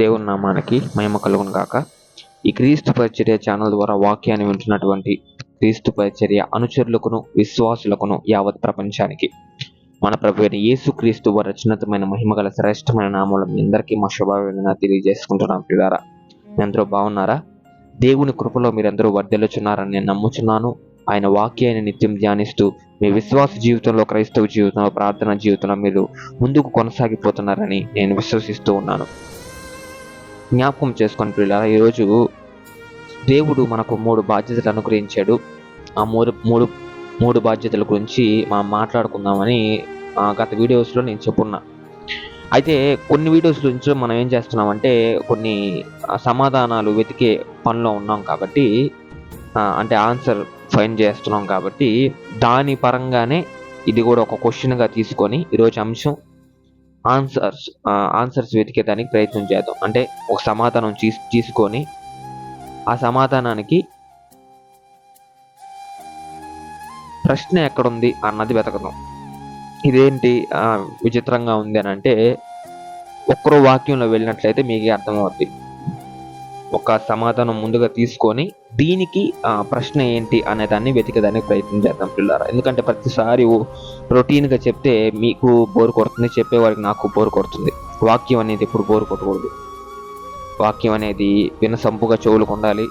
దేవుని నామానికి మహిమ కలుగును గాక. ఈ క్రీస్తు పరిచర్య ఛానల్ ద్వారా వాక్యాన్ని వింటున్నటువంటి క్రీస్తు పరిచర్య అనుచరులకును విశ్వాసులకును యావత్ ప్రపంచానికి మన ప్రభు అయిన యేసు క్రీస్తు వారి రచనతమైన మహిమ గల శ్రేష్టమైన నామూలం మీ అందరికీ మా శుభావేదన తెలియజేసుకుంటున్నాం పిల్లారా మీ అందరూ బాగున్నారా? దేవుని కృపలో మీరందరూ వర్ధిల్లుచున్నారని నేను నమ్ముచున్నాను. ఆయన వాక్యాన్ని నిత్యం ధ్యానిస్తూ మీ విశ్వాస జీవితంలో క్రైస్తవ జీవితంలో ప్రార్థన జీవితంలో మీరు ముందుకు కొనసాగిపోతున్నారని నేను విశ్వసిస్తూ ఉన్నాను. జ్ఞాపకం చేసుకొని పిల్లల ఈరోజు దేవుడు మనకు మూడు బాధ్యతలు అనుగ్రహించాడు. ఆ మూడు మూడు మూడు బాధ్యతల గురించి మనం మాట్లాడుకుందామని గత వీడియోస్లో నేను చెప్పున్నా. అయితే కొన్ని వీడియోస్ నుంచి మనం ఏం చేస్తున్నామంటే కొన్ని సమాధానాలు వెతికే పనిలో ఉన్నాం కాబట్టి అంటే ఆన్సర్ ఫైన్ చేస్తున్నాం కాబట్టి దాని పరంగానే ఇది కూడా ఒక క్వశ్చన్గా తీసుకొని ఈరోజు అంశం ఆన్సర్స్ ఆన్సర్స్ వెతికేదానికి ప్రయత్నం చేద్దాం. అంటే ఒక సమాధానం తీసుకొని ఆ సమాధానానికి ప్రశ్న ఎక్కడుంది అన్నది వెతకదాం. ఇదేంటి విచిత్రంగా ఉంది అని అంటే ఒక్కరో వాక్యంలో వెళ్ళినట్లయితే మీకే అర్థమవుతుంది ఒక సమాధానం ముందుగా తీసుకొని దీనికి ప్రశ్న ఏంటి అనే దాన్ని వెతికేదానికి ప్రయత్నం చేద్దాం పిల్లరా. ఎందుకంటే ప్రతిసారి రొటీన్గా చెప్తే మీకు బోర్ కొడుతుంది చెప్పేవారికి నాకు బోర్ కొడుతుంది. వాక్యం అనేది ఎప్పుడు బోర్ కొట్టకూడదు. వాక్యం అనేది వినసంపుగా చెవులకు ఉండాలి.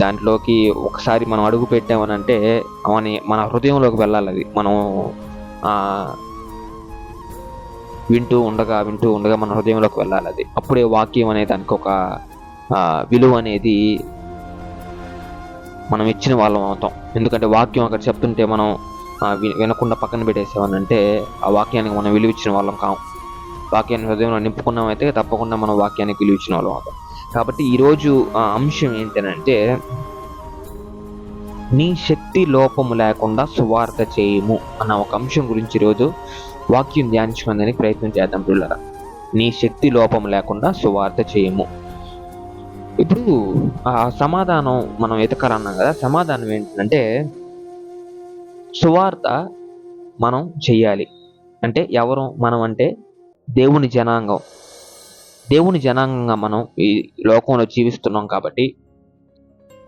దాంట్లోకి ఒకసారి మనం అడుగు పెట్టామనంటే అవని మన హృదయంలోకి వెళ్ళాలి అది. మనం వింటూ ఉండగా వింటూ ఉండగా మన హృదయంలోకి వెళ్ళాలి అది. అప్పుడే వాక్యం అనే దానికి ఒక విలువ అనేది మనం ఇచ్చిన వాళ్ళం అవుతాం. ఎందుకంటే వాక్యం అక్కడ చెప్తుంటే మనం వినకుండా పక్కన పెట్టేసామనంటే ఆ వాక్యానికి మనం విలువ ఇచ్చిన వాళ్ళం కాం. వాక్యాన్ని హృదయంలో నింపుకున్నామైతే తప్పకుండా మనం వాక్యానికి విలువ ఇచ్చిన వాళ్ళం అవుతాం. కాబట్టి ఈరోజు ఆ అంశం ఏంటంటే నీ శక్తి లోపము లేకుండా సువార్త చేయము అన్న ఒక అంశం గురించి ఈరోజు వాక్యం ధ్యానించుకునేందుకు ప్రయత్నం చేద్దాం పిల్లరా నీ శక్తి లోపం లేకుండా సువార్త చేయము. ఇప్పుడు ఆ సమాధానం మనం ఎతకాలన్నాం కదా సమాధానం ఏంటంటే సువార్త మనం చెయ్యాలి. అంటే ఎవరు మనం అంటే దేవుని జనాంగం. దేవుని జనాంగంగా మనం ఈ లోకంలో జీవిస్తున్నాం కాబట్టి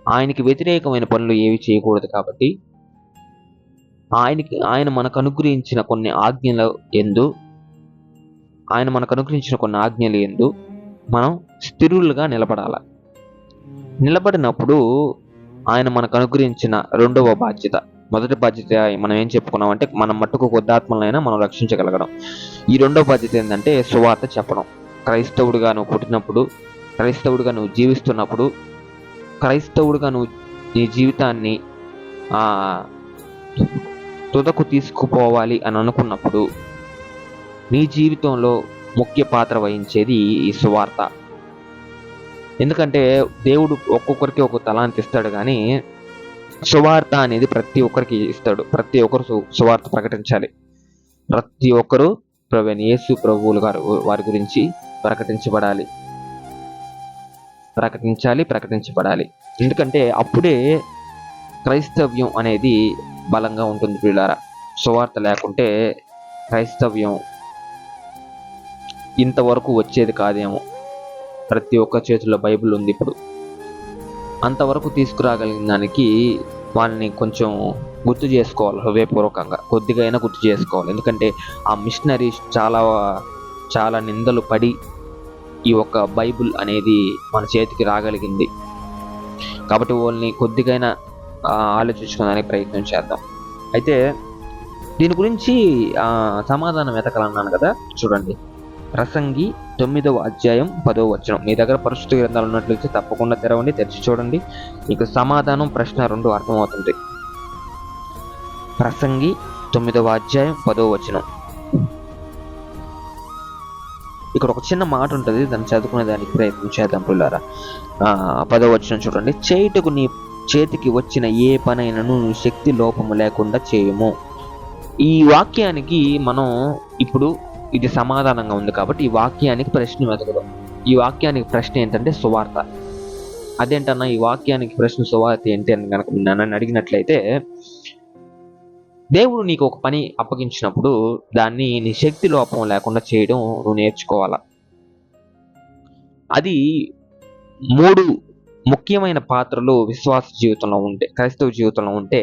ఆయనకి వ్యతిరేకమైన పనులు ఏవి చేయకూడదు కాబట్టి ఆయనకి ఆయన మనకు అనుగ్రహించిన కొన్ని ఆజ్ఞల ఎందు ఆయన మనకు అనుగ్రహించిన కొన్ని ఆజ్ఞలు ఎందు మనం స్థిరులుగా నిలబడాలి? నిలబడినప్పుడు ఆయన మనకు అనుగ్రహించిన రెండవ బాధ్యత. మొదటి బాధ్యత మనం ఏం చెప్పుకున్నాం అంటే మనం మట్టుకు కొద్దాత్మలైనా మనం రక్షించగలగడం. ఈ రెండవ బాధ్యత ఏంటంటే సువార్త చెప్పడం. క్రైస్తవుడిగా నువ్వు పుట్టినప్పుడు క్రైస్తవుడిగా నువ్వు జీవిస్తున్నప్పుడు క్రైస్తవుడిగా నువ్వు నీ జీవితాన్ని తుదకు తీసుకుపోవాలి అని అనుకున్నప్పుడు నీ జీవితంలో ముఖ్య పాత్ర వహించేది ఈ సువార్త. ఎందుకంటే దేవుడు ఒక్కొక్కరికి ఒక్కొక్క తలాంతి ఇస్తాడు కానీ సువార్త అనేది ప్రతి ఒక్కరికి ఇస్తాడు. ప్రతి ఒక్కరు సువార్త ప్రకటించాలి. ప్రతి ఒక్కరు ప్రవీణ్ యేసు ప్రభువులు గారు వారి గురించి ప్రకటించబడాలి. ప్రకటించాలి ప్రకటించబడాలి. ఎందుకంటే అప్పుడే క్రైస్తవ్యం అనేది బలంగా ఉంటుంది పిల్లారా సువార్త లేకుంటే క్రైస్తవ్యం ఇంతవరకు వచ్చేది కాదేమో. ప్రతి ఒక్క చేతిలో బైబిల్ ఉంది ఇప్పుడు. అంతవరకు తీసుకురాగలిగిన దానికి వాళ్ళని కొంచెం గుర్తు చేసుకోవాలి హృదయపూర్వకంగా. కొద్దిగా అయినా గుర్తు చేసుకోవాలి. ఎందుకంటే ఆ మిషనరీస్ చాలా చాలా నిందలు పడి ఈ ఒక్క బైబిల్ అనేది మన చేతికి రాగలిగింది. కాబట్టి వాళ్ళని కొద్దిగైనా ఆలోచించుకోవడానికి ప్రయత్నం చేద్దాం. అయితే దీని గురించి సమాధానం వెతకాలన్నాను కదా? చూడండి. ప్రసంగి తొమ్మిదవ అధ్యాయం పదవ వచనం. మీ దగ్గర పరిశుద్ధ గ్రంథాలు ఉన్నట్లయితే తప్పకుండా తెరవండి తెరిచి చూడండి. మీకు సమాధానం ప్రశ్న రెండు అర్థమవుతుంది. ప్రసంగి తొమ్మిదవ అధ్యాయం పదవ వచనం. ఇక్కడ ఒక చిన్న మాట ఉంటుంది దాన్ని చదువుకునే దానికి ప్రయత్నం చేద్దాం పిల్లారా. పదవ వచనం చూడండి. చేయుటకు నీ చేతికి వచ్చిన ఏ పనైనను శక్తి లోపము లేకుండా చేయము. ఈ వాక్యానికి మనం ఇప్పుడు ఇది సమాధానంగా ఉంది కాబట్టి ఈ వాక్యానికి ప్రశ్న వెతకడం. ఈ వాక్యానికి ప్రశ్న ఏంటంటే సువార్త. అదేంటన్నా ఈ వాక్యానికి ప్రశ్న సువార్త ఏంటి అని కనుక నన్ను అడిగినట్లయితే దేవుడు నీకు ఒక పని అప్పగించినప్పుడు దాన్ని నీ శక్తి లోపం లేకుండా చేయడం నువ్వు నేర్చుకోవాలా? అది మూడు ముఖ్యమైన పాత్రలు విశ్వాస జీవితంలో ఉంటే క్రైస్తవ జీవితంలో ఉంటే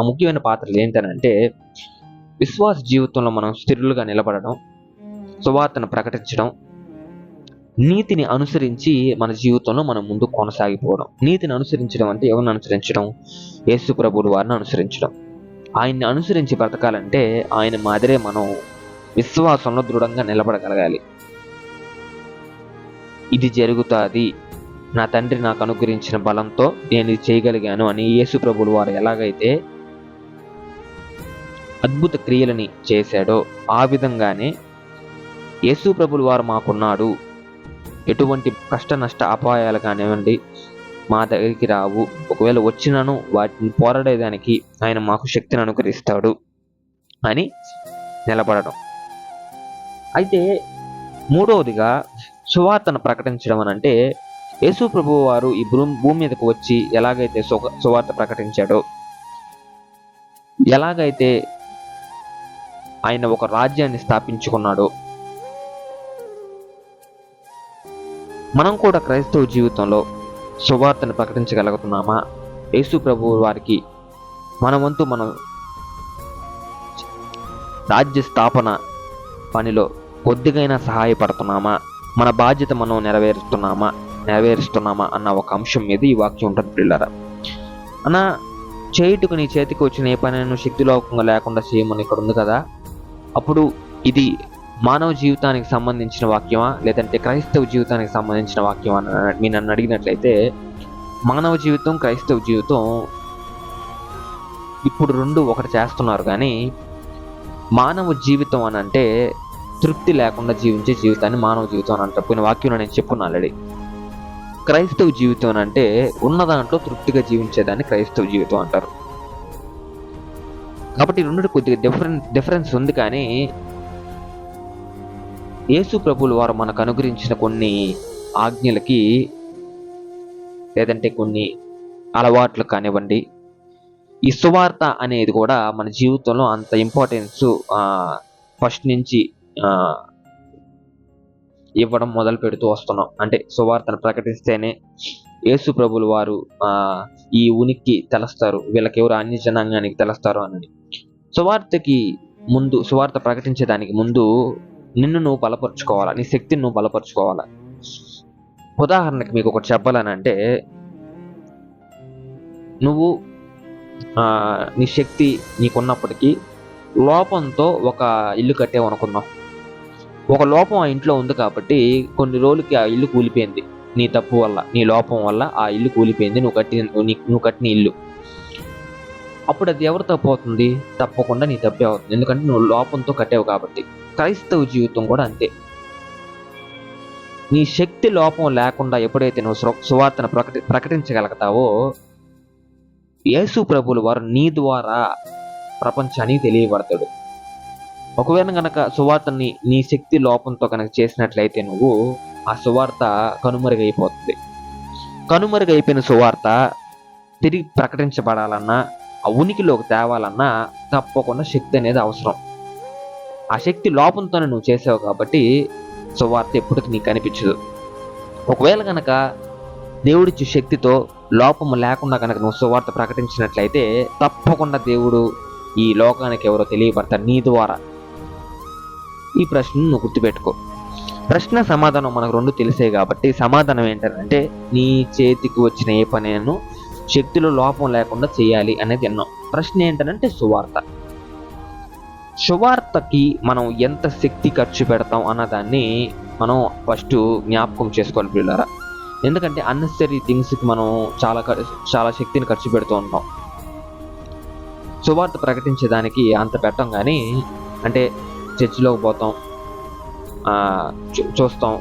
ఆ ముఖ్యమైన పాత్రలు ఏంటనంటే విశ్వాస జీవితంలో మనం స్థిరులుగా నిలబడడం సువార్తను ప్రకటించడం నీతిని అనుసరించి మన జీవితంలో మనం ముందు కొనసాగిపోవడం. నీతిని అనుసరించడం అంటే ఎవరిని అనుసరించడం? యేసు ప్రభుడు వారిని అనుసరించడం. ఆయన్ని అనుసరించి బ్రతకాలంటే ఆయన మాదిరే మనం విశ్వాసంలో దృఢంగా నిలబడగలగాలి. ఇది జరుగుతుంది. నా తండ్రి నాకు అనుగ్రహించిన బలంతో నేను ఇది చేయగలిగాను అని యేసు ప్రభులు వారు ఎలాగైతే అద్భుత క్రియలని చేశాడో ఆ విధంగానే యేసు ప్రభులు వారు మాకున్నాడు. ఎటువంటి కష్ట నష్ట అపాయాలు కానివ్వండి మా దగ్గరికి రావు. ఒకవేళ వచ్చినను వాటిని పోరాడేదానికి ఆయన మాకు శక్తిని అనుకరిస్తాడు అని నిలబడడం. అయితే మూడవదిగా సువార్తను ప్రకటించడం అని అంటే యేసు ప్రభు వారు ఈ భూమి భూమి మీదకు వచ్చి ఎలాగైతే సుగ- సువార్త ప్రకటించాడో ఎలాగైతే ఆయన ఒక రాజ్యాన్ని స్థాపించుకున్నాడో మనం కూడా క్రైస్తవ జీవితంలో సువార్తను ప్రకటించగలుగుతున్నామా? యేసు ప్రభు వారికి మన వంతు మనం రాజ్య స్థాపన పనిలో కొద్దిగైనా సహాయపడుతున్నామా? మన బాధ్యత మనం నెరవేరుస్తున్నామా? నెరవేరుస్తున్నామా అన్న ఒక అంశం మీద ఈ వాక్యం ఉంటుంది పిల్లరా అన్న చేయుటకు నీ చేతికి వచ్చిన ఏ పనిను శక్తిలోకంగా లేకుండా చేయమని ఇక్కడ ఉంది కదా. అప్పుడు ఇది మానవ జీవితానికి సంబంధించిన వాక్యమా? లేదంటే క్రైస్తవ జీవితానికి సంబంధించిన వాక్యం అని నన్ను అడిగినట్లయితే మానవ జీవితం క్రైస్తవ జీవితం ఇప్పుడు రెండు ఒకటి చేస్తున్నారు కానీ మానవ జీవితం అని అంటే తృప్తి లేకుండా జీవించే జీవితాన్ని మానవ జీవితం అని అంటారు. పోయిన వాక్యంలో నేను చెప్పుకున్నా ఆల్రెడీ. క్రైస్తవ జీవితం అని అంటే ఉన్న దాంట్లో తృప్తిగా జీవించేదాన్ని క్రైస్తవ జీవితం అంటారు. కాబట్టి రెండు కొద్దిగా డిఫరెంట్ డిఫరెన్స్ ఉంది కానీ యేసు ప్రభులు వారు మనకు అనుగ్రహించిన కొన్ని ఆజ్ఞలకి లేదంటే కొన్ని అలవాట్లు కానివ్వండి. ఈ సువార్త అనేది కూడా మన జీవితంలో అంత ఇంపార్టెన్స్ ఫస్ట్ నుంచి ఇవ్వడం మొదలు పెడుతూ వస్తున్నాం. అంటే సువార్తను ప్రకటిస్తేనే యేసు ప్రభులు వారు ఈ ఉనికి తెలుస్తారు. వీళ్ళకి ఎవరు అన్య జనాంగానికి తెలుస్తారు అని. సువార్తకి ముందు సువార్త ప్రకటించేదానికి ముందు నిన్ను నువ్వు బలపరుచుకోవాలా? నీ శక్తిని నువ్వు బలపరుచుకోవాలా? ఉదాహరణకి మీకు ఒకటి చెప్పాలని అంటే నువ్వు నీ శక్తి నీకున్నప్పటికీ లోపంతో ఒక ఇల్లు కట్టావు అనుకుందాం. ఒక లోపం ఆ ఇంట్లో ఉంది కాబట్టి కొన్ని రోజులకి ఆ ఇల్లు కూలిపోయింది. నీ తప్పు వల్ల నీ లోపం వల్ల ఆ ఇల్లు కూలిపోయింది. నువ్వు కట్టిన నువ్వు కట్టిన ఇల్లు. అప్పుడు అది ఎవరితో పోతుంది? తప్పకుండా నీ తప్పే అవుతుంది. ఎందుకంటే నువ్వు లోపంతో కట్టావు కాబట్టి. క్రైస్తవ జీవితం కూడా అంతే. నీ శక్తి లోపం లేకుండా ఎప్పుడైతే నువ్వు సువార్తను ప్రకటి ప్రకటించగలుగుతావో యేసు ప్రభులు వారు నీ ద్వారా ప్రపంచానికి తెలియబడతాడు. ఒకవేళ గనక సువార్తని నీ శక్తి లోపంతో కనుక చేసినట్లయితే నువ్వు ఆ సువార్త కనుమరుగైపోతుంది. కనుమరుగైపోయిన సువార్త తిరిగి ప్రకటించబడాలన్నా ఆ ఉనికిలోకి తేవాలన్నా తప్పకుండా శక్తి అనేది అవసరం. ఆ శక్తి లోపంతోనే నువ్వు చేసావు కాబట్టి సువార్త ఎప్పటికీ నీకు కనిపించదు. ఒకవేళ కనుక దేవుడిచ్చే శక్తితో లోపము లేకుండా కనుక నువ్వు సువార్త ప్రకటించినట్లయితే తప్పకుండా దేవుడు ఈ లోకానికి ఎవరో తెలియబడతారు నీ ద్వారా. ఈ ప్రశ్నను నువ్వు గుర్తుపెట్టుకో. ప్రశ్న సమాధానం మనకు రెండు తెలిసే కాబట్టి సమాధానం ఏంటంటే నీ చేతికి వచ్చిన ఏ పనిను శక్తిలో లోపం లేకుండా చేయాలి అనేది అన్నాం ప్రశ్న ఏంటంటే సువార్త. సువార్తకి మనం ఎంత శక్తి ఖర్చు పెడతాం అన్నదాన్ని మనం ఫస్ట్ జ్ఞాపకం చేసుకోవాలి పిల్లరా ఎందుకంటే అన్నెసరీ థింగ్స్కి మనం చాలా చాలా శక్తిని ఖర్చు పెడుతూ ఉంటాం. సువార్త ప్రకటించేదానికి అంత పెట్టం కానీ అంటే చర్చిలోకి పోతాం చూస్తాం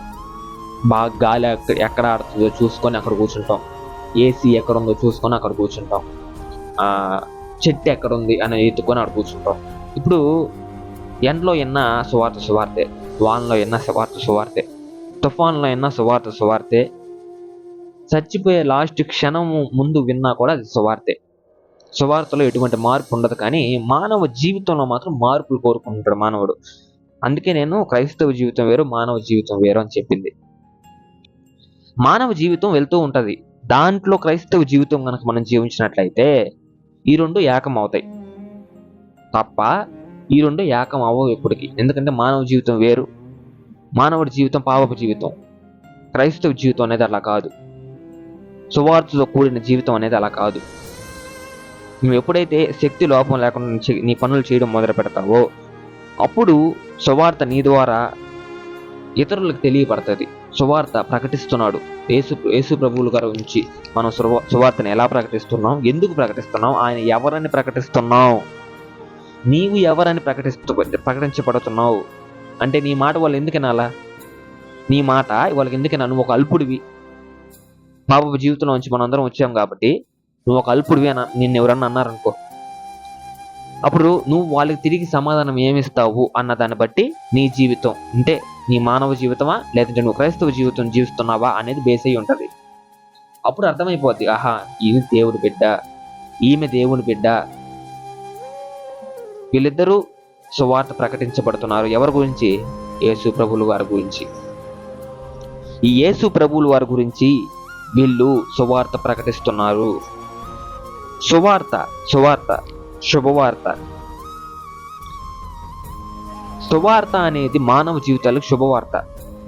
బాగా గాలి ఎక్కడ ఆడుతుందో చూసుకొని అక్కడ కూర్చుంటాం. ఏసీ ఎక్కడ ఉందో చూసుకొని అక్కడ కూర్చుంటాం. చెట్టు ఎక్కడ ఉంది అని ఎత్తుకొని అక్కడ కూర్చుంటాం. ఇప్పుడు ఎండలో ఎన్న సువార్త సువార్తె వానలో ఎన్న సువార్త సువార్తె తుఫాన్లో ఎన్న సువార్త సువార్తె చచ్చిపోయే లాస్ట్ క్షణం ముందు విన్నా కూడా అది సువార్తె. సువార్తలో ఎటువంటి మార్పు ఉండదు కానీ మానవ జీవితంలో మాత్రం మార్పులు కోరుకుంటాడు మానవుడు. అందుకే నేను క్రైస్తవ జీవితం వేరు మానవ జీవితం వేరు అని చెప్పింది. మానవ జీవితం వెళ్తూ ఉంటుంది. దాంట్లో క్రైస్తవ జీవితం కనుక మనం జీవించినట్లయితే ఈ రెండు ఏకం అవుతాయి తప్ప ఈ రెండు ఏకం అవ్వవు ఎప్పటికీ. ఎందుకంటే మానవ జీవితం వేరు మానవుడి జీవితం పాపపు జీవితం. క్రైస్తవ జీవితం అనేది అలా కాదు. సువార్తతో కూడిన జీవితం అనేది అలా కాదు. నువ్వు ఎప్పుడైతే శక్తి లోపం లేకుండా నీ పనులు చేయడం మొదలు పెడతావో అప్పుడు సువార్త నీ ద్వారా ఇతరులకు తెలియబడుతుంది సువార్త ప్రకటిస్తున్నాడు. యేసు యేసు ప్రభువుల గారి నుంచి మనం సువార్తను ఎలా ప్రకటిస్తున్నాం? ఎందుకు ప్రకటిస్తున్నాం? ఆయన ఎవరని ప్రకటిస్తున్నాం నీవు ఎవరని ప్రకటిస్తూ ప్రకటించబడుతున్నావు? అంటే నీ మాట వాళ్ళు ఎందుకు వినాలా? నీ మాట వాళ్ళకి ఎందుకు నువ్వు ఒక అల్పుడివి. బాబు జీవితంలో నుంచి మనం అందరం వచ్చాం కాబట్టి నువ్వు ఒక అల్పుడివి అని నిన్ను ఎవరన్నా అన్నారనుకో. అప్పుడు నువ్వు వాళ్ళకి తిరిగి సమాధానం ఏమిస్తావు అన్న దాన్ని బట్టి నీ జీవితం అంటే నీ మానవ జీవితమా లేదంటే నువ్వు క్రైస్తవ జీవితం జీవిస్తున్నావా అనేది బేస్ అయి ఉంటుంది. అప్పుడు అర్థమైపోద్ది ఆహా ఇది దేవుడి బిడ్డ ఈమె దేవుని బిడ్డ. వీళ్ళిద్దరూ సువార్త ప్రకటించబడుతున్నారు. ఎవరి గురించి? యేసు ప్రభులు వారి గురించి. ఈ యేసు ప్రభువుల వారి గురించి వీళ్ళు సువార్త ప్రకటిస్తున్నారు. సువార్త సువార్త. శుభవార్త. శుభవార్త అనేది మానవ జీవితాలకు శుభవార్త.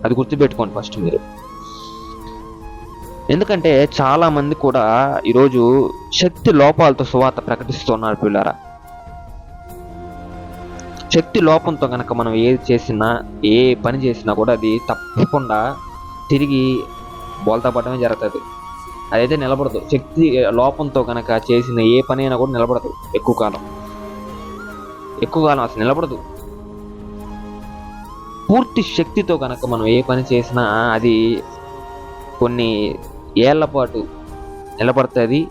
అది గుర్తుపెట్టుకోండి ఫస్ట్ మీరు. ఎందుకంటే చాలా మంది కూడా ఈరోజు శక్తి లోపాలతో సువార్త ప్రకటిస్తున్నారు పిల్లరా. శక్తి లోపంతో కనుక మనం ఏది చేసినా ఏ పని చేసినా కూడా అది తప్పకుండా తిరిగి బోల్తా పడమే జరుగుతుంది. అదైతే నిలబడదు. శక్తి లోపంతో కనుక చేసిన ఏ పని అయినా కూడా నిలబడదు. ఎక్కువ కాలం. ఎక్కువ కాలం అసలు నిలబడదు. పూర్తి శక్తితో కనుక మనం ఏ పని చేసినా అది కొన్ని ఏళ్ళ పాటు నిలబడుతుంది.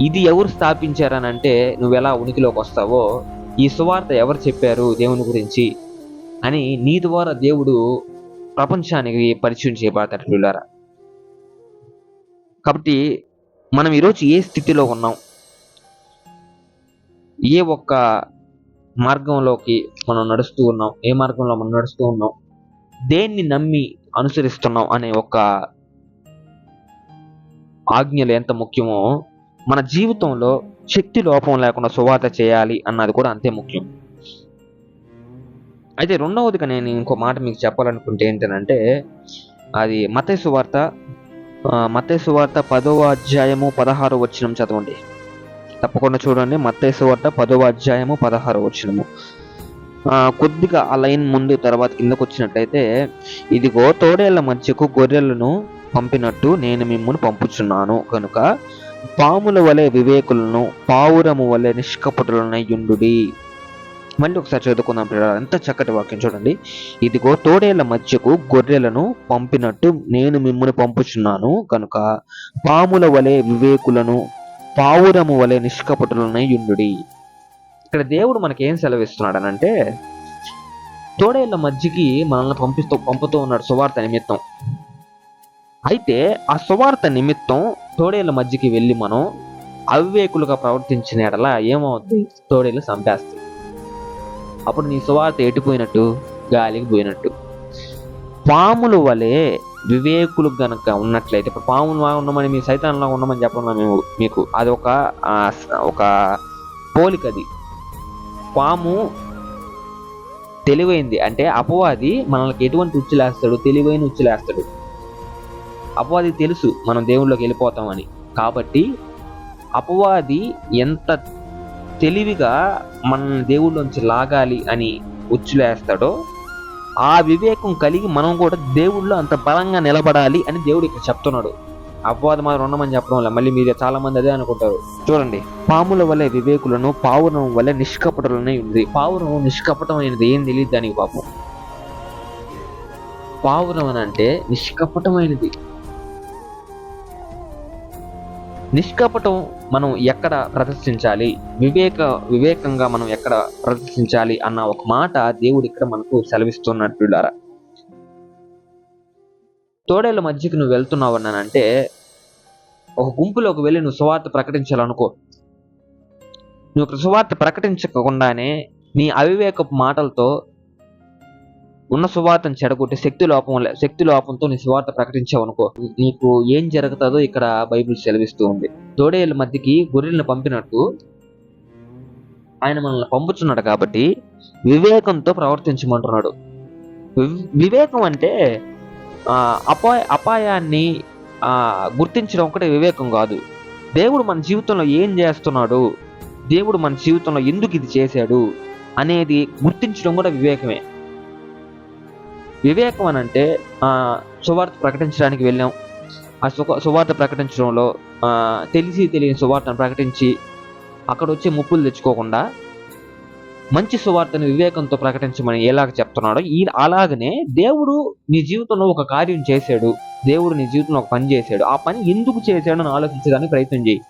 ఇది ఎవరు స్థాపించారని అంటే నువ్వు ఎలా ఉనికిలోకి వస్తావో ఈ సువార్త ఎవరు చెప్పారు దేవుని గురించి అని నీ ద్వారా దేవుడు ప్రపంచానికి పరిచయం చేయబడతాడు కాబట్టి మనం ఈరోజు ఏ స్థితిలో ఉన్నాం? ఏ ఒక్క మార్గంలోకి మనం నడుస్తూ ఉన్నాం? ఏ మార్గంలో మనం నడుస్తూ ఉన్నాం? దేన్ని నమ్మి అనుసరిస్తున్నాం అనే ఒక ఆజ్ఞలు ఎంత ముఖ్యమో మన జీవితంలో శక్తి లోపం లేకుండా సువార్త చేయాలి అన్నది కూడా అంతే ముఖ్యం. అయితే రెండవదిగా నేను ఇంకో మాట మీకు చెప్పాలనుకుంటే ఏంటంటే అది మత సువార్త మత్తేసు వార్త పదవ అధ్యాయము పదహారు వచ్చినం చదవండి. తప్పకుండా చూడండి. మత్తేసు వార్త పదవ అధ్యాయము పదహారు వచ్చినము కొద్దిగా ఆ లైన్ ముందు తర్వాత కిందకు వచ్చినట్టయితే ఇదిగో తోడేళ్ళ మధ్యకు గొర్రెలను పంపినట్టు నేను మిమ్మల్ని పంపుచున్నాను. కనుక పాముల వలె వివేకులను పావురము వలె నిష్కపటులనై యుండుడి మళ్ళీ ఒకసారి చదువుకుందాం పిల్లలు. ఎంత చక్కటి వాక్యం చూడండి. ఇదిగో తోడేళ్ళ మధ్యకు గొర్రెలను పంపినట్టు నేను మిమ్మల్ని పంపుచున్నాను. కనుక పాముల వలె వివేకులను పావురము వలె నిష్కపటులనై యుండుడి ఇక్కడ దేవుడు మనకి ఏం సెలవిస్తున్నాడు అని అంటే తోడేళ్ళ మధ్యకి మనల్ని పంపిస్తూ పంపుతూ ఉన్నాడు సువార్త నిమిత్తం. అయితే ఆ సువార్త నిమిత్తం తోడేళ్ళ మధ్యకి వెళ్ళి మనం అవివేకులుగా ప్రవర్తించిన ఎడల ఏమవుద్ది? తోడేళ్ళు చంపేస్తాయి. అప్పుడు నీ సువార్త ఎటుపోయినట్టు గాలికి పోయినట్టు. పాముల వలె వివేకులు గనక ఉన్నట్లయితే ఇప్పుడు పాములు ఉన్నామని మీ సైతాన్లా ఉన్నామని చెప్పడం మేము మీకు. అది ఒక ఒక పోలిక ఒక పోలికది పాము తెలివైంది. అంటే అపవాది మనకి ఎటువంటి ఉచ్చులేస్తాడు తెలివైన ఉచ్చులేస్తాడు అపవాది తెలుసు మనం దేవుళ్ళకి వెళ్ళిపోతామని. కాబట్టి అపవాది ఎంత తెలివిగా మన దేవుళ్ళలోంచి లాగాలి అని ఉచ్చులేస్తాడో ఆ వివేకం కలిగి మనం కూడా దేవుళ్ళో అంత బలంగా నిలబడాలి అని దేవుడు ఇక్కడ చెప్తున్నాడు. అపవాదం మాత్రం ఉండమని చెప్పడం వల్ల మళ్ళీ మీరు చాలా మంది అదే అనుకుంటారు. చూడండి పాముల వలె వివేకులను పావురం వలె నిష్కపటలనే ఉంది. పావురం నిష్కపటమైనది ఏం తెలియదు దానికి పాపం. పావురం అని అంటే నిష్కపటమైనది. నిష్కపటం మనం ఎక్కడ ప్రదర్శించాలి? వివేక వివేకంగా మనం ఎక్కడ ప్రదర్శించాలి అన్న ఒక మాట దేవుడు ఇక్కడ మనకు సెలవిస్తున్నట్టులారా తోడేళ్ళ మధ్యకి నువ్వు వెళ్తున్నావు అన్నానంటే ఒక గుంపులోకి వెళ్ళి నువ్వు సువార్త ప్రకటించాలనుకో. నువ్వు సువార్త ప్రకటించకుండానే నీ అవివేకపు మాటలతో ఉన్న సువార్తను చెడగొట్టి శక్తి లోపం శక్తి లోపంతో నీ సువార్త ప్రకటించావు అనుకో. నీకు ఏం జరుగుతుందో ఇక్కడ బైబిల్ సెలవిస్తూ ఉంది. తోడేళ్ళ మధ్యకి గొర్రెలను పంపినట్టు ఆయన మనల్ని పంపుతున్నాడు కాబట్టి వివేకంతో ప్రవర్తించమంటున్నాడు. వివేకం అంటే అపాయ అపాయాన్ని గుర్తించడం ఒకటే వివేకం కాదు. దేవుడు మన జీవితంలో ఏం చేస్తున్నాడు? దేవుడు మన జీవితంలో ఎందుకు ఇది చేశాడు? అనేది గుర్తించడం కూడా వివేకమే. వివేకం అని అంటే సువార్త ప్రకటించడానికి వెళ్ళాం. ఆ సుఖ సువార్త ప్రకటించడంలో తెలిసి తెలియని సువార్తను ప్రకటించి అక్కడ వచ్చే ముప్పులు తెచ్చుకోకుండా మంచి సువార్తను వివేకంతో ప్రకటించమని ఎలాగ చెప్తున్నాడో ఈ అలాగనే దేవుడు నీ జీవితంలో ఒక కార్యం చేశాడు. దేవుడు నీ జీవితంలో ఒక పని చేశాడు. ఆ పని ఎందుకు చేశాడు అని ఆలోచించడానికి ప్రయత్నం చేయి.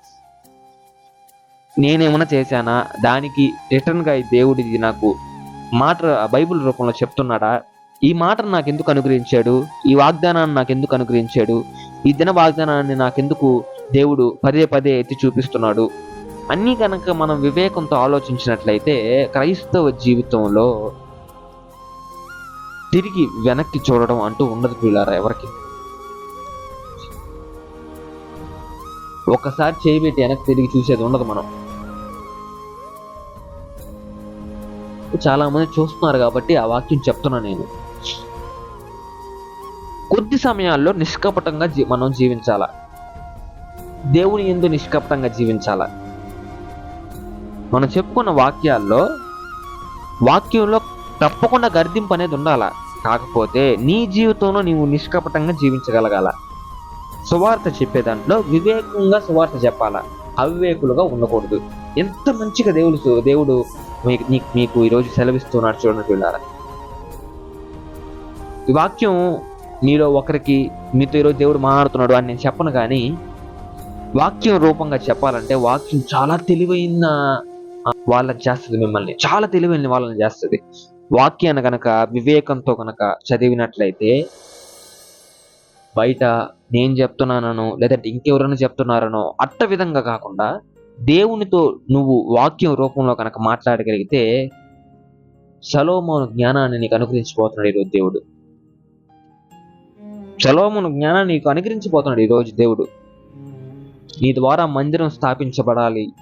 నేనేమైనా చేశానా? దానికి రిటర్న్గా ఈ దేవుడు ఇది నాకు మాట బైబిల్ రూపంలో చెప్తున్నాడా? ఈ మాటను నాకు ఎందుకు అనుగ్రహించాడు? ఈ వాగ్దానాన్ని నాకు ఎందుకు అనుగ్రహించాడు? ఈ దిన వాగ్దానాన్ని నాకెందుకు దేవుడు పదే పదే ఎత్తి చూపిస్తున్నాడు? అన్నీ కనుక మనం వివేకంతో ఆలోచించినట్లయితే క్రైస్తవ జీవితంలో తిరిగి వెనక్కి చూడడం అంటూ ఉండదు పిల్లారా ఎవరికి? ఒక్కసారి చేయబెట్టి వెనక్కి తిరిగి చూసేది ఉండదు మనం. చాలా మంది చూస్తున్నారు కాబట్టి ఆ వాక్యం చెప్తున్నా నేను. కొద్ది సమయాల్లో నిష్కపటంగా జీ- మనం జీవించాలా? దేవుని ఎందు నిష్కపటంగా జీవించాలా? మనం చెప్పుకున్న వాక్యాల్లో వాక్యంలో తప్పకుండా గర్దింపు అనేది ఉండాలా? కాకపోతే నీ జీవితంలో నీవు నిష్కపటంగా జీవించగలగాల. సువార్త చెప్పే దాంట్లో వివేకంగా సువార్త చెప్పాలా? అవివేకులుగా ఉండకూడదు. ఎంత మంచిగా దేవుడు దేవుడు మీకు నీకు- మీకు ఈరోజు సెలవిస్తున్నాడు చూడండి పిల్లారా ఈ వాక్యం నీలో ఒకరికి మీతో ఈరోజు దేవుడు మాట్లాడుతున్నాడు అని నేను చెప్పను కానీ వాక్యం రూపంగా చెప్పాలంటే వాక్యం చాలా తెలివైన వాళ్ళని చేస్తుంది మిమ్మల్ని. చాలా తెలివైన వాళ్ళని చేస్తుంది. వాక్యాన్ని కనుక వివేకంతో కనుక చదివినట్లయితే బయట నేను చెప్తున్నానను లేదంటే ఇంకెవరైనా చెప్తున్నారనో అట్ట విధంగా కాకుండా దేవునితో నువ్వు వాక్యం రూపంలో కనుక మాట్లాడగలిగితే సలోమోను జ్ఞానాన్ని నీకు అనుగ్రహించిపోతున్నాడు ఈరోజు దేవుడు. సలోమోను జ్ఞానాన్ని నీకు అనుగ్రహించిపోతున్నాడు ఈరోజు దేవుడు. నీ ద్వారా మందిరం స్థాపించబడాలి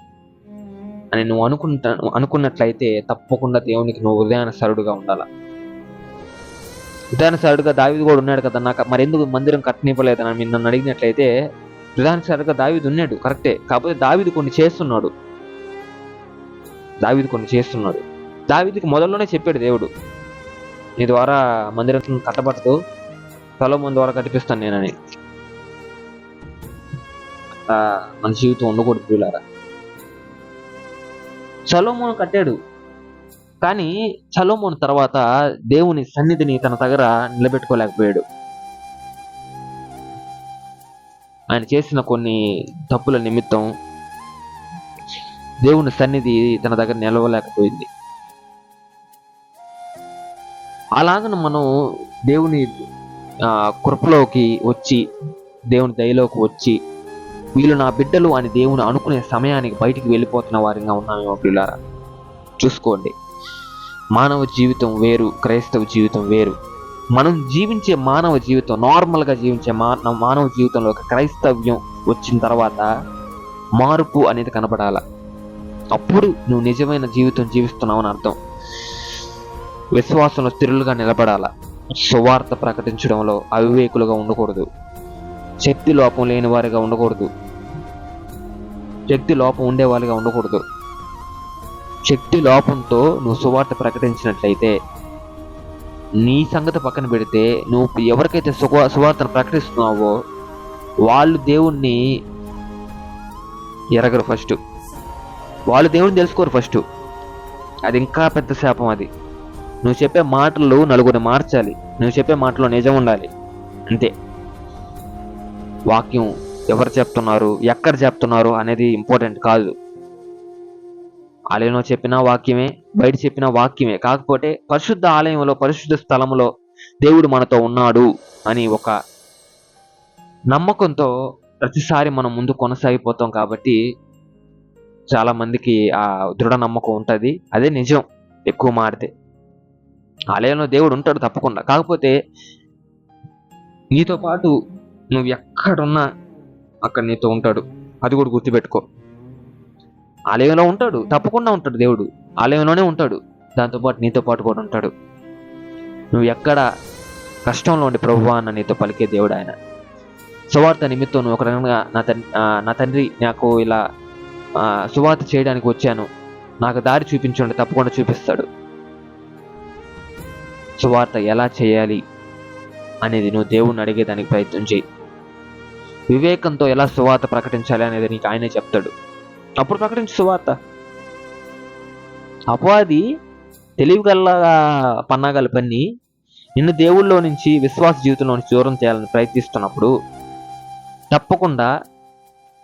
అని నువ్వు అనుకుంటా అనుకున్నట్లయితే తప్పకుండా దేవునికి నువ్వు హృదయానుసరుడుగా ఉండాలి. సరుడుగా దావిది కూడా ఉన్నాడు కదా నాకు మరి ఎందుకు మందిరం కట్టనివ్వలేదని మీరు నన్ను అడిగినట్లయితే హృదయానుసరుడుగా దావిది ఉన్నాడు కరెక్టే. కాకపోతే దావిది కొన్ని చేస్తున్నాడు. దావిది కొన్ని చేస్తున్నాడు. దావిదికి మొదల్లోనే చెప్పాడు దేవుడు నీ ద్వారా మందిరం కట్టబడదు. సలోమోన్ ద్వారా కట్టిపిస్తాను నేనని. మన జీవితం ఉండకూడదు పిల్లారా సలోమోను కట్టాడు. కానీ సలోమోను తర్వాత దేవుని సన్నిధిని తన దగ్గర నిలబెట్టుకోలేకపోయాడు. ఆయన చేసిన కొన్ని తప్పుల నిమిత్తం దేవుని సన్నిధి తన దగ్గర నిలవలేకపోయింది. అలాగను మనం దేవుని కృపలోకి వచ్చి దేవుని దయలోకి వచ్చి వీళ్ళు నా బిడ్డలు అని దేవుని అనుకునే సమయానికి బయటికి వెళ్ళిపోతున్న వారిగా ఉన్నామేమో పిల్లారా చూసుకోండి. మానవ జీవితం వేరు క్రైస్తవ జీవితం వేరు. మనం జీవించే మానవ జీవితం నార్మల్గా జీవించే మా- మానవ జీవితంలో ఒక క్రైస్తవ్యం వచ్చిన తర్వాత మార్పు అనేది కనపడాల. అప్పుడు నువ్వు నిజమైన జీవితం జీవిస్తున్నావు అని అర్థం. విశ్వాసంలో స్థిరులుగా నిలబడాలా. సువార్త ప్రకటించడంలో అవివేకులుగా ఉండకూడదు. శక్తి లోపం లేని వారిగా ఉండకూడదు. శక్తి లోపం ఉండేవారిగా ఉండకూడదు. శక్తి లోపంతో నువ్వు సువార్త ప్రకటించినట్లయితే నీ సంగతి పక్కన పెడితే నువ్వు ఎవరికైతే సుఖ సువార్తను ప్రకటిస్తున్నావో వాళ్ళు దేవుణ్ణి ఎరగరు ఫస్ట్ వాళ్ళు దేవుణ్ణి తెలుసుకోరు ఫస్ట్ అది ఇంకా పెద్ద శాపం అది. నువ్వు చెప్పే మాటలు నలుగురిని మార్చాలి. నువ్వు చెప్పే మాటలో నిజం ఉండాలి. అంతే. వాక్యం ఎవరు చెప్తున్నారు ఎక్కడ చెప్తున్నారు అనేది ఇంపార్టెంట్ కాదు. ఆలయంలో చెప్పిన వాక్యమే బయట చెప్పిన వాక్యమే. కాకపోతే పరిశుద్ధ ఆలయంలో పరిశుద్ధ స్థలంలో దేవుడు మనతో ఉన్నాడు అని ఒక నమ్మకంతో ప్రతిసారి మనం ముందు కొనసాగిపోతాం కాబట్టి చాలా మందికి ఆ దృఢ నమ్మకం ఉంటుంది. అదే నిజం. ఎక్కువ మారితే. ఆలయంలో దేవుడు ఉంటాడు తప్పకుండా. కాకపోతే నీతో పాటు నువ్వు ఎక్కడున్నా అక్కడ నీతో ఉంటాడు. అది కూడా గుర్తుపెట్టుకో. ఆలయంలో ఉంటాడు తప్పకుండా ఉంటాడు దేవుడు. ఆలయంలోనే ఉంటాడు. దాంతోపాటు నీతో పాటు కూడా ఉంటాడు. నువ్వు ఎక్కడ కష్టంలో ఉండి ప్రభు అన్న నీతో పలికే దేవుడు ఆయన. సువార్త నిమిత్తం నువ్వు ఒక రకంగా నా తండ్రి నా తండ్రి నాకు ఇలా సువార్త చేయడానికి వచ్చాను. నాకు దారి చూపించండి తప్పకుండా చూపిస్తాడు. సువార్త ఎలా చేయాలి అనేది నువ్వు దేవుణ్ణి అడిగేదానికి ప్రయత్నం చేయి. వివేకంతో ఎలా సువార్త ప్రకటించాలి అనేది నీకు ఆయనే చెప్తాడు. అప్పుడు ప్రకటించు సువార్త. అపవాది తెలివిగల్లా పన్నాగాలు పన్ని నిన్ను దేవుళ్ళలో నుంచి విశ్వాస జీవితంలో నుంచి దూరం చేయాలని ప్రయత్నిస్తున్నప్పుడు తప్పకుండా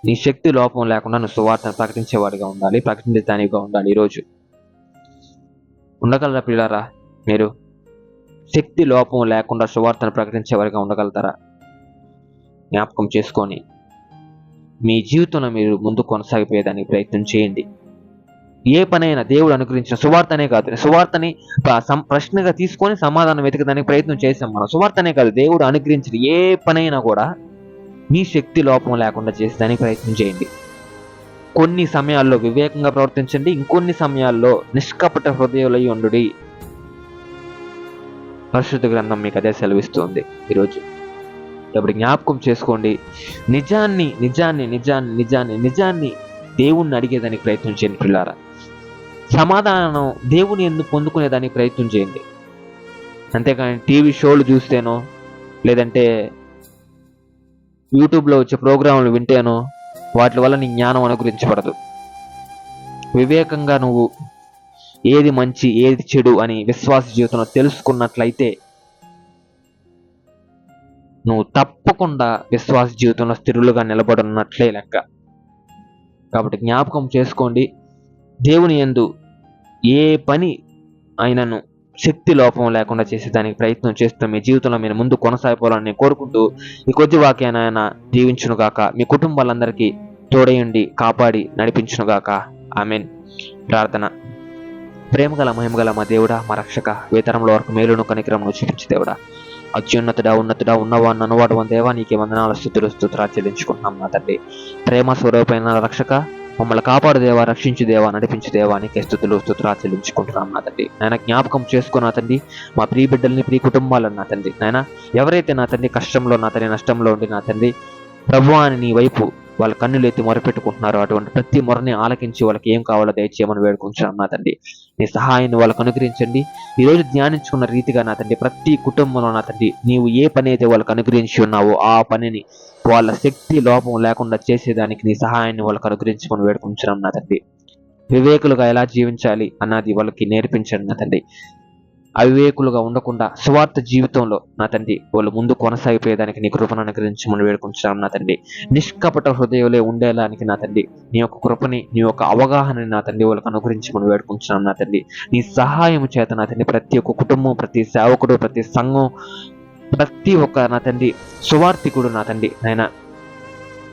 నీ శక్తి లోపం లేకుండా నువ్వు సువార్తను ప్రకటించేవాడిగా ఉండాలి ప్రకటించడానిగా ఉండాలి ఈరోజు. ఉండగలరా పిల్లరా మీరు? శక్తి లోపం లేకుండా సువార్తను ప్రకటించేవారిగా ఉండగలుగుతారా? జ్ఞాపకం చేసుకొని మీ జీవితంలో మీరు ముందు కొనసాగిపోయేదానికి ప్రయత్నం చేయండి. ఏ పనైనా దేవుడు అనుగ్రహించిన సువార్తనే కాదు. సువార్తని ప్ర- సం- ప్రశ్నగా తీసుకొని సమాధానం వెతకడానికి ప్రయత్నం చేసాం మనం. సువార్తనే కాదు. దేవుడు అనుగ్రహించిన ఏ పనైనా కూడా మీ శక్తి లోపం లేకుండా చేసేదానికి ప్రయత్నం చేయండి. కొన్ని సమయాల్లో వివేకంగా ప్రవర్తించండి. ఇంకొన్ని సమయాల్లో నిష్కపట హృదయులై ఉండు పరిశుద్ధ గ్రంథం మీకు అదే సెలవిస్తుంది ఈరోజు. ఇప్పుడు జ్ఞాపకం చేసుకోండి. నిజాన్ని నిజాన్ని నిజాన్ని నిజాన్ని నిజాన్ని దేవుణ్ణి అడిగేదానికి ప్రయత్నం చేయండి పిల్లారా. సమాధానం దేవుని ఎందుకు పొందుకునేదానికి ప్రయత్నం చేయండి. అంతేకాని టీవీ షోలు చూస్తేనో లేదంటే యూట్యూబ్లో వచ్చే ప్రోగ్రాంలు వింటేనో వాటి వల్ల నీ జ్ఞానం అనుగ్రహించబడదు. వివేకంగా నువ్వు ఏది మంచి ఏది చెడు అని విశ్వాస జీవితంలో తెలుసుకున్నట్లయితే నువ్వు తప్పకుండా విశ్వాస జీవితంలో స్థిరులుగా నిలబడున్నట్లే లెక్క. కాబట్టి జ్ఞాపకం చేసుకోండి దేవుని యందు ఏ పని ఆయనను శక్తి లోపం లేకుండా చేసేదానికి ప్రయత్నం చేస్తూ మీ జీవితంలో మీరు ముందు కొనసాగిపోవాలని నేను కోరుకుంటూ ఈ కొద్ది వాక్యాన్ని ఆయన దీవించునుగాక మీ కుటుంబాలందరికీ తోడయుండి కాపాడి నడిపించునుగాక ఆమెన్. ప్రార్థన. ప్రేమగల మహిమగల మా దేవుడా మా రక్షక వేతరంలో వరకు మేలును కనికరమును చూపించి దేవుడా. అత్యున్నతుడా ఉన్నతుడా ఉన్నవా నన్నువాడు వన్ దేవా నీకే వందనాల స్థుతులు స్థుతురా చెల్లించుకుంటున్నాం నా తండ్రి. ప్రేమ స్వరూపమైన రక్షక మమ్మల్ని కాపాడు దేవా రక్షించు దేవా నడిపించు దేవా నీకే స్థుతులు స్థుతురా చెల్లించుకుంటున్నాం నా తండ్రి. నాయన జ్ఞాపకం చేసుకున్న తండ్రి మా ప్రియ బిడ్డల్ని ప్రియ కుటుంబాలను నా తండ్రి. నాయన ఎవరైతే నా తండ్రి కష్టంలో నా తండ్రి నష్టంలో ఉండి నా తండ్రి ప్రభు అని నీ వైపు వాళ్ళ కన్నులు ఎత్తి మొరపెట్టుకుంటున్నారు. అటువంటి ప్రతి మొరని ఆలకించి వాళ్ళకి ఏం కావాలో దయచేయమని వేడుకుంటున్నాను నా తండ్రి. నీ సహాయాన్ని వాళ్ళకు అనుగ్రహించండి. ఈరోజు ధ్యానించుకున్న రీతిగా నా తండ్రి ప్రతి కుటుంబంలో నా తండ్రి నీవు ఏ పని అయితే వాళ్ళకు అనుగ్రహించి ఉన్నావో ఆ పనిని వాళ్ళ శక్తి లోపం లేకుండా చేసేదానికి నీ సహాయాన్ని వాళ్ళకు అనుగ్రహించుకొని వేడుకుంటున్నాం నా తండ్రి. వివేకులుగా ఎలా జీవించాలి అన్నది వాళ్ళకి నేర్పించండి నా తండ్రి. అవివేకులుగా ఉండకుండా స్వార్థ జీవితంలో నా తండ్రి వాళ్ళు ముందు కొనసాగిపోయేదానికి నీ కృపను అనుగ్రహించమని వేడుకుంటున్నాం నా తండ్రి. నిష్కపట హృదయంలో ఉండేలానికి నా తండ్రి. నీ యొక్క కృపని నీ యొక్క అవగాహనని నా తండ్రి వాళ్ళకి అనుగ్రహించమని వేడుకుంటున్నాం నా తండ్రి. నీ సహాయం చేత నా తండ్రి ప్రతి ఒక్క కుటుంబం ప్రతి సేవకుడు ప్రతి సంఘం ప్రతి ఒక్క నా తండ్రి సువార్థికుడు నా తండ్రి. ఆయన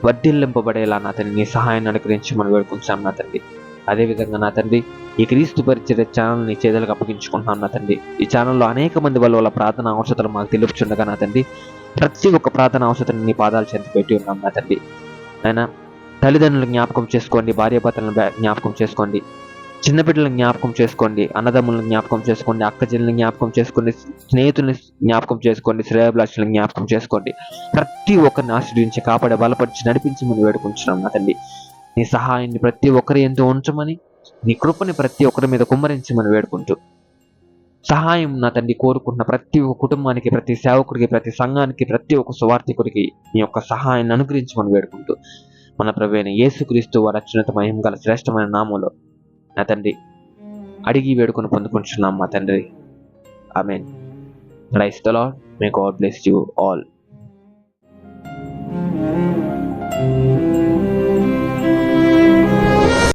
వర్ధిల్లింపబడేలా నా తండ్రి నీ సహాయాన్ని అనుగ్రహించమని వేడుకుంటున్నాం నా తండ్రి. అదేవిధంగా నా తండ్రి ఈ క్రీస్తు పరిచయ ఛానల్ని చేతులకు అప్పగించుకుంటున్నాను నా తండ్రి. ఈ ఛానల్లో అనేక మంది వల్ల వాళ్ళ ప్రార్థన అవసరాలు మాకు తెలుపుచుండగా నా తండ్రి. ప్రతి ఒక్క ప్రార్థన అవసరతని నీ పాదాలు చెంత పెట్టి ఉన్నాం నా తండ్రి. ఆయన తల్లిదండ్రులు జ్ఞాపకం చేసుకోండి భార్యాభర్తలను బ్యా- జ్ఞాపకం చేసుకోండి. చిన్న జ్ఞాపకం చేసుకోండి అన్నదమ్ములను జ్ఞాపకం చేసుకోండి అక్క చెల్లెలను జ్ఞాపకం చేసుకోండి స్నేహితుల్ని జ్ఞాపకం చేసుకోండి శ్రేయభిలాషులను జ్ఞాపకం చేసుకోండి. ప్రతి ఒక్కరిని ఆశ్రయించి కాపాడే బలపరిచి నడిపించి మనం వేడుకుంటున్నాం నా తండ్రి. నీ సహాయాన్ని ప్రతి ఒక్కరి ఎంతో ఉంచమని నీ కృపని ప్రతి ఒక్కరి మీద కుమ్మరించమని వేడుకుంటూ సహాయం నా తండ్రి కోరుకుంటున్న ప్రతి ఒక్క కుటుంబానికి ప్రతి సేవకుడికి ప్రతి సంఘానికి ప్రతి ఒక్క సువార్థికుడికి నీ యొక్క సహాయాన్ని అనుగ్రహించమని వేడుకుంటూ మన ప్రవేణ యేసుక్రీస్తు వారి అత్యున్నత మహిమ గల శ్రేష్టమైన నామంలో నా తండ్రి అడిగి వేడుకొని పొందుకుంటున్నాం మా తండ్రి. I mean క్రైస్తలో may God bless you all